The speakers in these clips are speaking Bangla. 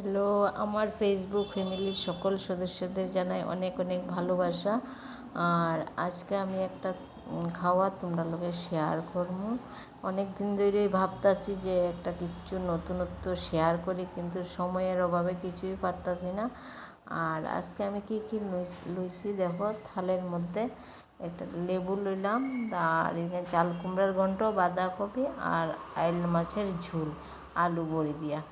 হ্যালো, আমার ফেসবুক ফ্যামিলির সকল সদস্যদের জানাই অনেক অনেক ভালোবাসা। আর আজকে আমি একটা খাওয়া তোমরা লোকে শেয়ার করব। অনেক দিন ধরেই ভাবতাছি যে একটা কিছু নতুনত্ব শেয়ার করি, কিন্তু সময়ের অভাবে কিছুই পারতাছি না। আর আজকে আমি কি কি লইস- দেখো, থালের মধ্যে একটা লেবু লইলাম, আর এখানে চাল কুমড়ার ঘন্ট, বাঁধাকপি, আর আইল মাছের ঝোল, আলু বড়ি দিয়া।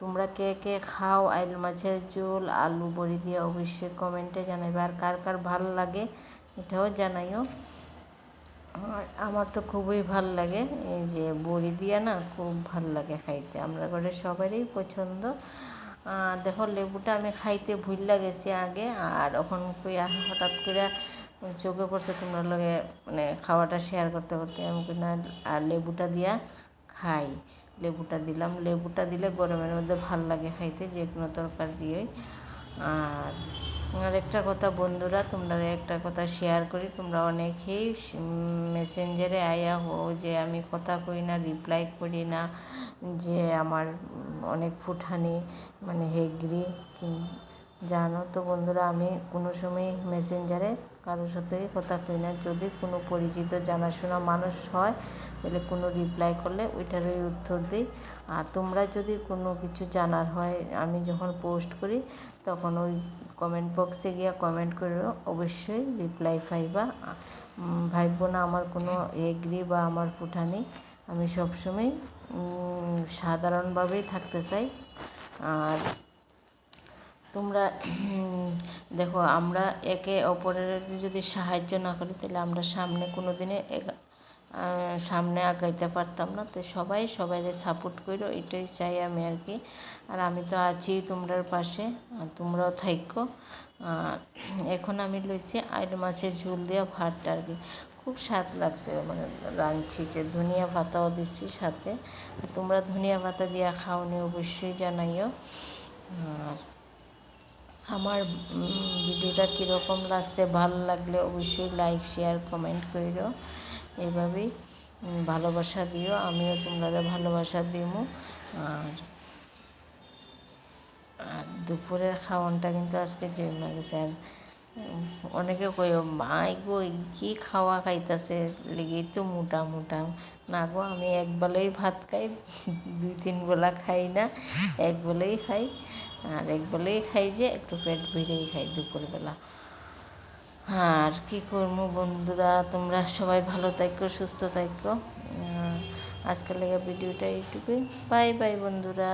তোমরা কে কে খাও? আইল মাছের ঝোল, আলু বড়ি দিয়ে অবশ্যই কমেন্টে জানাইবে। আর কার কার ভালো লাগে এটাও জানাইও। আমার তো খুবই ভালো লাগে। এই যে বড়ি দিয়া না খুব ভালো লাগে খাইতে। আমরা ঘরে সবারই পছন্দ। দেখো লেবুটা আমি খাইতে ভুললা গেছি আগে। আর ওখান হঠাৎ করে চোখে পড়ছে তোমরা লগে মানে খাওয়াটা শেয়ার করতে করতে। আমি না, আর লেবুটা দিয়া খাই। লেবুটা দিলাম। লেবুটা দিলে গরমের মধ্যে ভালো লাগে খাইতে, যে কোনো তরকারি দিয়েই। আর আর একটা কথা বন্ধুরা, তোমরা একটা কথা শেয়ার করি। তোমরা অনেকেই মেসেঞ্জারে আয়া হো যে আমি কথা কই না রিপ্লাই করি না, যে আমার অনেক ফুটানি মানে হেগড়ি জানো তো বন্ধুরা, আমি কোনো সময় মেসেঞ্জারে কারোর সাথে কথা কই না। যদি কোনো পরিচিত জানাশোনা মানুষ হয়, তাহলে কোনো রিপ্লাই করলে ওইটারই উত্তর দিই। আর তোমরা যদি কোনো কিছু জানার হয়, আমি যখন পোস্ট করি, তখন ওই কমেন্ট বক্সে গিয়া কমেন্ট করে অবশ্যই রিপ্লাই পাইবা। ভাববো না আমার কোনো এগ্রি বা আমার ফুটানি আমি সবসময় সাধারণভাবেই থাকতে চাই। আর তোমরা দেখো, আমরা একে অপরের যদি সাহায্য না করি, তাহলে আমরা সামনে কোনো দিনে সামনে আগাইতে পারতাম না। তো সবাই সবাইকে সাপোর্ট করো এটাই চাই আমি আর কি। আর আমি তো আছি তোমরার পাশে, আর তোমরাও থাইকো। এখন আমি লইছি আইল মাছের ঝুল দেওয়া ভাতটা আর কি। খুব স্বাদ লাগছে মানে রাঁধছি ধনিয়া পাতাও দিচ্ছি সাথে। তোমরা ধনিয়া পাতা দিয়া খাওনি, অবশ্যই জানাইও। আর আমার ভিডিওটা কীরকম লাগছে ভালো লাগলে অবশ্যই লাইক শেয়ার কমেন্ট করিও এইভাবেই উম, ভালোবাসা দিও আমিও তোমরা ভালোবাসা দিব আর আর দুপুরের খাওয়ানটা কিন্তু আজকে জমে গেছে। আর অনেকে কই মাই গো কি খাওয়া খাইতেছে? লেগেই তো মোটা মোটা। না গো, আমি এক বেলাই ভাত খাই, দুই তিন বেলা খাই না, এক বেলাই খাই। আর এক বেলাই খাই যে, একটু পেট ভরেই খাই দুপুরবেলা। আর কি করব বন্ধুরা? তোমরা সবাই ভালো থাকো, সুস্থ থাকো। আজকাল লেগে ভিডিওটা ইউটিউবে বাই বাই বন্ধুরা।